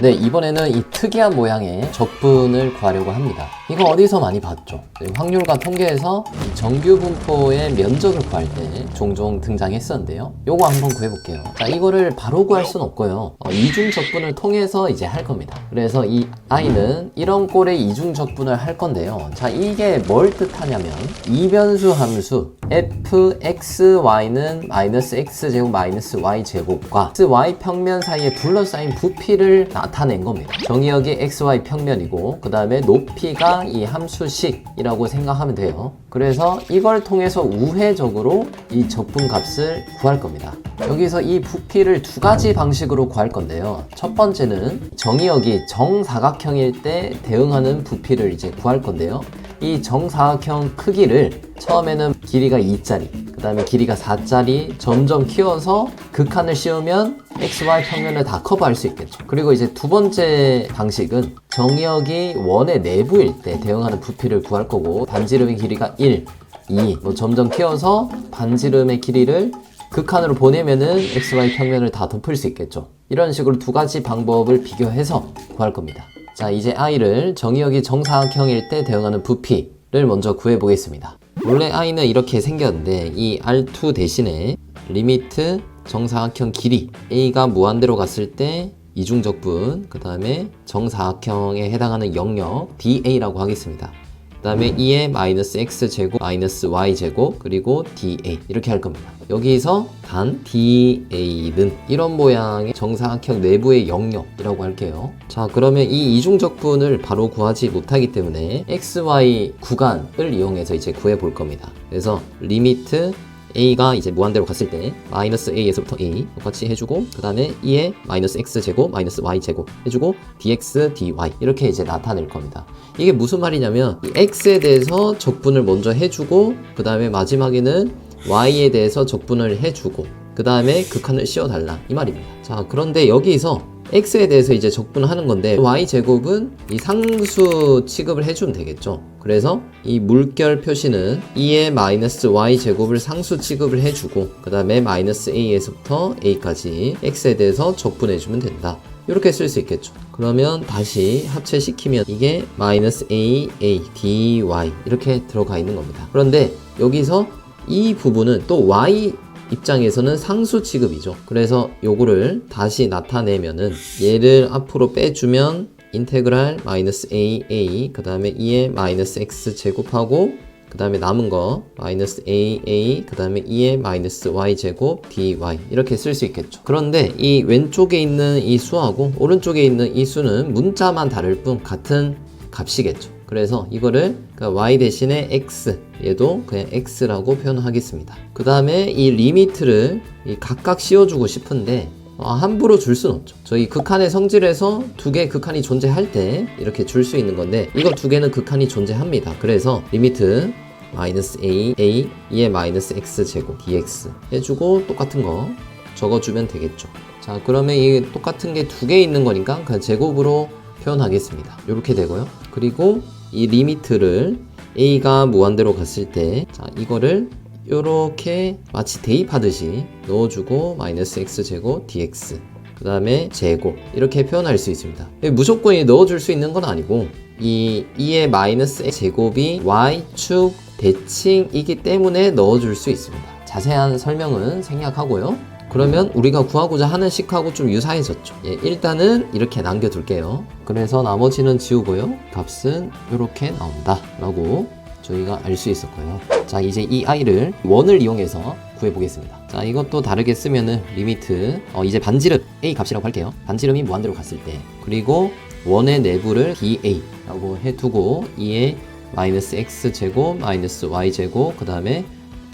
네, 이번에는 이 특이한 모양의 적분을 구하려고 합니다. 이거 어디서 많이 봤죠? 네, 확률과 통계에서 이 정규 분포의 면적을 구할 때 종종 등장했었는데요. 요거 한번 구해볼게요. 자, 이거를 바로 구할 수는 없고요. 어, 이중 적분을 통해서 이제 할 겁니다. 그래서 이 i는 이런 꼴의 이중 적분을 할 건데요. 자, 이게 뭘 뜻하냐면 이변수 함수 fxy는 마이너스 x제곱 마이너스 y제곱과 y 평면 사이에 둘러싸인 부피를 나 타낸 겁니다. 정의역이 xy 평면이고 그 다음에 높이가 이 함수식이라고 생각하면 돼요. 그래서 이걸 통해서 우회적으로 이 적분 값을 구할 겁니다. 여기서 이 부피를 두 가지 방식으로 구할 건데요. 첫 번째는 정의역이 정사각형일 때 대응하는 부피를 이제 구할 건데요. 이 정사각형 크기를 처음에는 길이가 2짜리, 그 다음에 길이가 4짜리 점점 키워서 극한을 씌우면 XY 평면을 다 커버할 수 있겠죠. 그리고 이제 두 번째 방식은 정의역이 원의 내부일 때 대응하는 부피를 구할 거고 반지름의 길이가 1, 2, 뭐 점점 키워서 반지름의 길이를 극한으로 보내면은 XY 평면을 다 덮을 수 있겠죠. 이런 식으로 두 가지 방법을 비교해서 구할 겁니다. 자, 이제 i를 정의역이 정사각형일 때 대응하는 부피를 먼저 구해 보겠습니다. 원래 i는 이렇게 생겼는데 이 R2 대신에 리미트 정사각형 길이 a가 무한대로 갔을 때 이중적분 그 다음에 정사각형에 해당하는 영역 da라고 하겠습니다. 그 다음에 2의 마이너스 x제곱 마이너스 y제곱 그리고 da 이렇게 할 겁니다. 여기서 단 da는 이런 모양의 정사각형 내부의 영역이라고 할게요. 자 그러면 이 이중적분을 바로 구하지 못하기 때문에 xy 구간을 이용해서 이제 구해 볼 겁니다. 그래서 리미트 a가 이제 무한대로 갔을 때 마이너스 a에서부터 a 똑같이 해주고 그 다음에 2의 마이너스 x 제곱 마이너스 y 제곱 해주고 dx dy 이렇게 이제 나타낼 겁니다. 이게 무슨 말이냐면 이 x에 대해서 적분을 먼저 해주고 그 다음에 마지막에는 y에 대해서 적분을 해주고 그 다음에 극한을 씌워달라 이 말입니다. 자 그런데 여기서 x에 대해서 이제 적분하는 건데 y 제곱은 이 상수 취급을 해주면 되겠죠. 그래서 이 물결 표시는 2의 마이너스 y 제곱을 상수 취급을 해주고 그 다음에 마이너스 a에서부터 a까지 x에 대해서 적분해주면 된다. 이렇게 쓸 수 있겠죠. 그러면 다시 합체시키면 이게 마이너스 a a dy 이렇게 들어가 있는 겁니다. 그런데 여기서 이 부분은 또 y 입장에서는 상수 취급이죠. 그래서 요거를 다시 나타내면은 얘를 앞으로 빼주면 인테그랄 마이너스 a a 그 다음에 2의 마이너스 x 제곱하고 그 다음에 남은 거 마이너스 a a 그 다음에 2의 마이너스 y 제곱 dy 이렇게 쓸 수 있겠죠. 그런데 이 왼쪽에 있는 이 수하고 오른쪽에 있는 이 수는 문자만 다를 뿐 같은 값이겠죠. 그래서 이거를 그러니까 y 대신에 x 얘도 그냥 x라고 표현하겠습니다. 그 다음에 이 리미트를 이 각각 씌워주고 싶은데 어, 함부로 줄 순 없죠. 저희 극한의 성질에서 두 개의 극한이 존재할 때 이렇게 줄 수 있는 건데 이거 두 개는 극한이 존재합니다. 그래서 리미트 마이너스 a a 2의 마이너스 x 제곱 dx 해주고 똑같은 거 적어주면 되겠죠. 자 그러면 이 똑같은 게 두 개 있는 거니까 그냥 제곱으로 표현하겠습니다. 이렇게 되고요. 그리고 이 리미트를 a가 무한대로 갔을 때 자 이거를 이렇게 마치 대입하듯이 넣어주고 마이너스 x 제곱 dx 그 다음에 제곱 이렇게 표현할 수 있습니다 무조건 이 넣어줄 수 있는 건 아니고 이 2의 마이너스 제곱이 y축 대칭이기 때문에 넣어줄 수 있습니다 자세한 설명은 생략하고요 그러면 우리가 구하고자 하는 식하고 좀 유사해졌죠 예, 일단은 이렇게 남겨둘게요 그래서 나머지는 지우고요 값은 이렇게 나온다 라고 저희가 알수 거예요. 자, 이제 이 i를 원을 이용해서 구해보겠습니다. 자, 이것도 다르게 쓰면은 리미트, 어, 이제 반지름 a 값이라고 할게요. 반지름이 무한대로 갔을 때. 그리고 원의 내부를 da라고 해두고 2의 마이너스 x 제곱 마이너스 y 제곱 그 다음에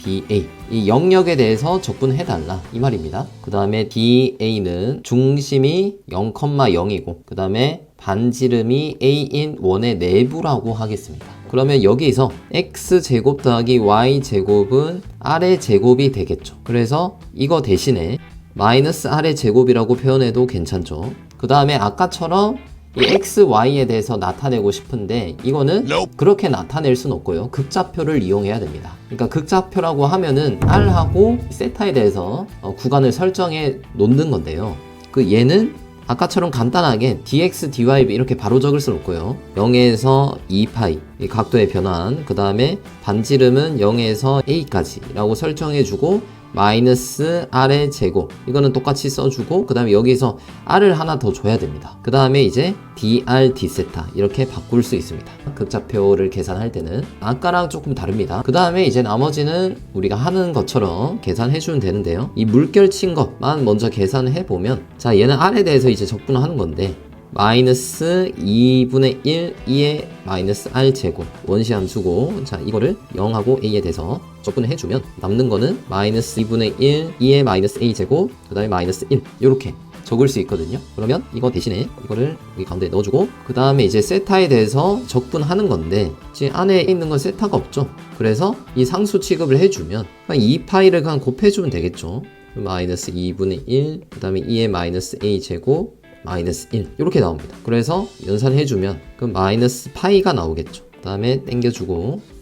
DA 이 영역에 대해서 적분해달라 이 말입니다. 그 다음에 DA는 중심이 0,0이고 그 다음에 반지름이 A인 원의 내부라고 하겠습니다. 그러면 여기서 x제곱 더하기 y제곱은 r의 제곱이 되겠죠. 그래서 이거 대신에 마이너스 r의 제곱이라고 표현해도 괜찮죠. 그 다음에 아까처럼 이 x, y에 대해서 나타내고 싶은데 이거는 그렇게 나타낼 수는 없고요. 극좌표를 이용해야 됩니다. 그러니까 극좌표라고 하면은 r하고 세타에 대해서 어, 구간을 설정해 놓는 건데요. 그 얘는 아까처럼 간단하게 dx, dy 이렇게 바로 적을 수는 없고요. 0에서 2파이 이 각도의 변환 그 다음에 반지름은 0에서 a까지 라고 설정해주고 마이너스 r의 제곱. 이거는 똑같이 써주고 그 다음에 여기서 r을 하나 더 줘야 됩니다. 그 다음에 이제 dr d세타 이렇게 바꿀 수 있습니다. 극좌표를 계산할 때는 아까랑 조금 다릅니다. 그 다음에 이제 나머지는 우리가 하는 것처럼 계산해 주면 되는데요. 이 물결 친 것만 먼저 계산해 보면 자 얘는 r에 대해서 이제 적분하는 건데 마이너스 2분의 1 2의 마이너스 r 제곱. 원시 함수고. 자 이거를 0하고 a에 대해서 적분을 해주면 남는 거는 마이너스 2분의 1 2의 마이너스 a 제곱 그 다음에 마이너스 1 이렇게 적을 수 있거든요. 그러면 이거 대신에 이거를 여기 가운데 넣어주고 그 다음에 이제 세타에 대해서 적분하는 건데 지금 안에 있는 건 세타가 없죠? 그래서 이 상수 취급을 해주면 이 파이를 그냥 곱해주면 되겠죠? 마이너스 2분의 1, 그 다음에 2의 마이너스 a 제곱, 마이너스 1 이렇게 나옵니다. 그래서 연산해주면 그 마이너스 파이가 나오겠죠. 그 다음에 땡겨주고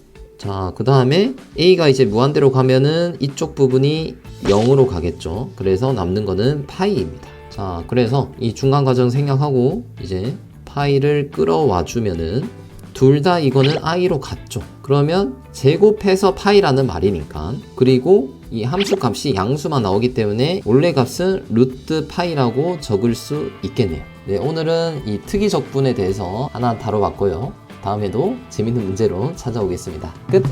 자, 그 다음에 a가 이제 무한대로 가면은 이쪽 부분이 0으로 가겠죠. 그래서 남는 거는 파이입니다. 자, 그래서 이 중간 과정 생략하고 이제 파이를 끌어와 주면은 둘 다 이거는 i로 같죠. 그러면 제곱해서 파이라는 말이니까 그리고 이 함수 값이 양수만 나오기 때문에 원래 값은 루트 파이라고 적을 수 있겠네요. 네, 오늘은 이 특이 적분에 대해서 하나 다뤄봤고요. 다음에도 재밌는 문제로 찾아오겠습니다. 끝!